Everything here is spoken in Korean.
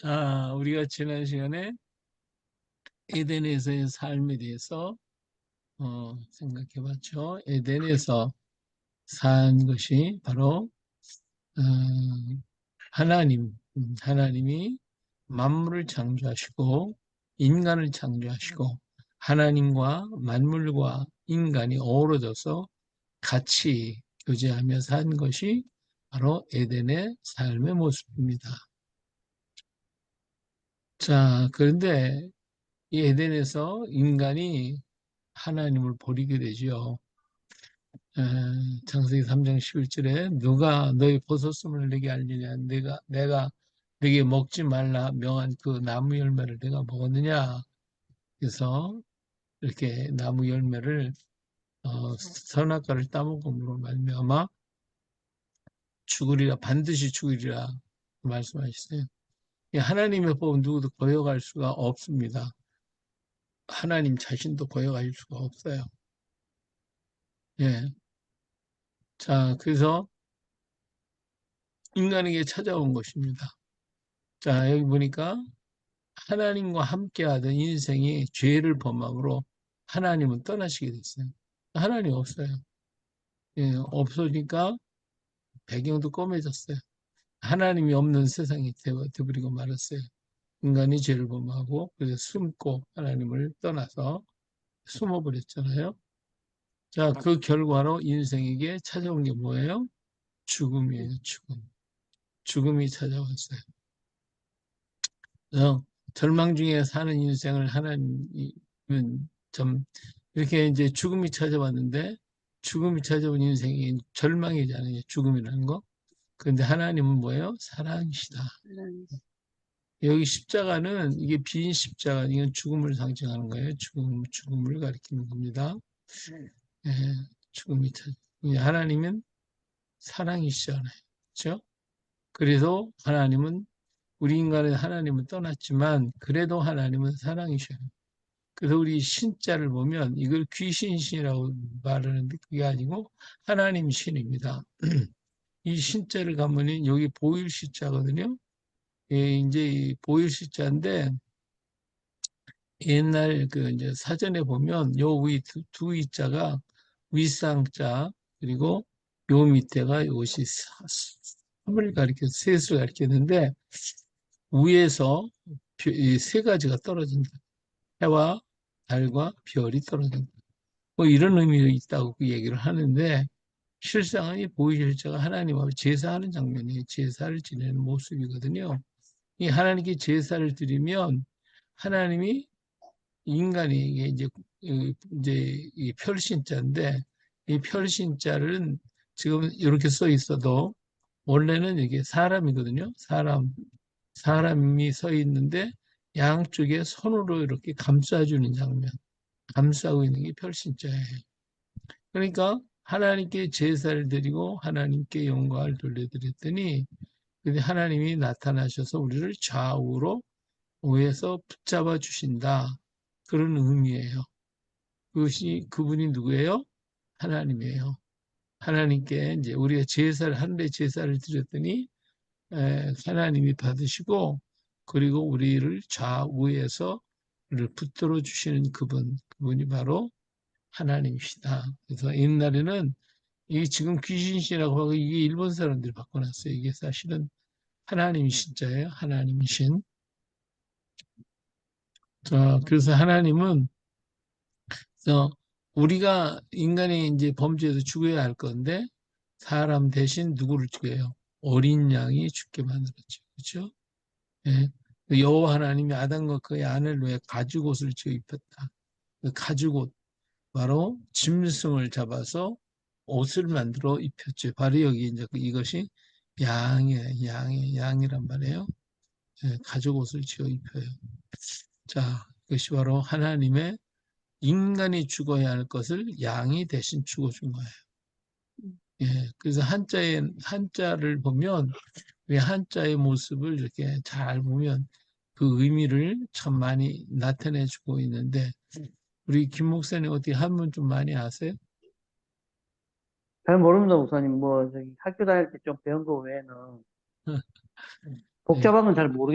자, 우리가 지난 시간에 에덴에서의 삶에 대해서 어, 생각해 봤죠. 에덴에서 산 것이 바로 어, 하나님, 음, 하나님이 만물을 창조하시고 인간을 창조하시고 하나님과 만물과 인간이 어우러져서 같이 교제하며 산 것이 바로 에덴의 삶의 모습입니다. 자, 그런데 이 에덴에서 인간이 하나님을 버리게 되죠. 에, 창세기 3장 11절에 누가 너희 벗었음을 내게 알리냐 내가 내가 내게 먹지 말라 명한 그 나무 열매를 내가 먹었느냐 그래서 이렇게 나무 열매를 어, 선악과를 따먹음으로 말미암아 죽으리라 반드시 죽으리라 말씀하셨어요. 이 하나님의 법은 누구도 거역할 수가 없습니다. 하나님 자신도 거역할 수가 없어요. 예. 자, 그래서 인간에게 찾아온 것입니다. 자, 여기 보니까 하나님과 함께 하던 인생이 죄를 범함으로 하나님은 떠나시게 됐어요. 하나님 없어요. 예, 없으니까 배경도 검해졌어요. 하나님이 없는 세상이 되어버리고 말았어요. 인간이 죄를 범하고 그래서 숨고 하나님을 떠나서 숨어버렸잖아요. 자, 그 결과로 인생에게 찾아온 게 뭐예요? 죽음이에요, 죽음. 죽음이 찾아왔어요. 그래서 절망 중에 사는 인생을 하나님은 좀 이렇게 이제 죽음이 찾아왔는데 죽음이 찾아온 인생이 절망이잖아요. 죽음이라는 거. 그런데 하나님은 뭐예요? 사랑이시다. 여기 십자가는 이게 빈 십자가, 이건 죽음을 상징하는 거예요. 죽음, 죽음을 가리키는 겁니다. 예, 죽음이 찾. 하나님은 사랑이시잖아요. 그렇죠? 그래서 하나님은 우리 인간은 하나님은 떠났지만 그래도 하나님은 사랑이셔요. 그래서 우리 신자를 보면 이걸 귀신신이라고 말하는데 그게 아니고 하나님 신입니다. 이 신자를 가면 여기 보일 시자거든요. 예, 이제 보일 시자인데 옛날 그 이제 사전에 보면 요 위 두, 두 이자가 윗상자 그리고 요 밑에가 이것이 삼을 가리켜 셋을 가리켰는데 위에서 세 가지가 떨어진다. 해와 달과 별이 떨어진다. 뭐 이런 의미가 있다고 그 얘기를 하는데 실상은 이 보이실자가 하나님하고 제사하는 장면이에요. 제사를 지내는 모습이거든요. 이 하나님께 제사를 드리면 하나님이 인간에게 이제 이제 이 별신자인데 이 별신자는 지금 이렇게 써 있어도 원래는 이게 사람이거든요. 사람 사람이 서 있는데 양쪽에 손으로 이렇게 감싸주는 장면, 감싸고 있는 게 별신자예요. 그러니까 하나님께 제사를 드리고 하나님께 영광을 돌려드렸더니 근데 하나님이 나타나셔서 우리를 좌우로 오해서 붙잡아 주신다. 그런 의미예요. 그것이 그분이 누구예요? 하나님이에요. 하나님께 이제 우리가 제사를 하늘에 제사를 드렸더니 하나님이 받으시고 그리고 우리를 좌우에서 우리를 붙들어 주시는 그분, 그분이 바로 하나님이시다. 그래서 옛날에는 이게 지금 귀신이라고 하고 이게 일본 사람들이 바꿔놨어요. 이게 사실은 하나님 신자예요. 하나님 신. 자, 그래서 하나님은 그래서 우리가 인간이 이제 범죄에서 죽어야 할 건데 사람 대신 누구를 죽여요? 어린 양이 죽게 만들었죠. 그렇죠? 예. 여호와 하나님이 아담과 그의 아내를 위해 가죽옷을 지어 입혔다. 그 가죽옷 바로 짐승을 잡아서 옷을 만들어 입혔죠. 바로 여기 이제 그 이것이 양이에요. 양이 양이란 말이에요. 예, 가죽 옷을 지어 입혀요. 자, 이것이 바로 하나님의 인간이 죽어야 할 것을 양이 대신 죽어준 거예요. 예, 그래서 한자에 한자를 보면 왜 한자의 모습을 이렇게 잘 보면 그 의미를 참 많이 나타내주고 있는데 우리 김 목사님 어떻게 한문 좀 많이 아세요? 잘 모릅니다, 목사님. 뭐, 저기 학교 다닐 때 좀 배운 거 외에는 복잡한 건 잘 모르겠어요.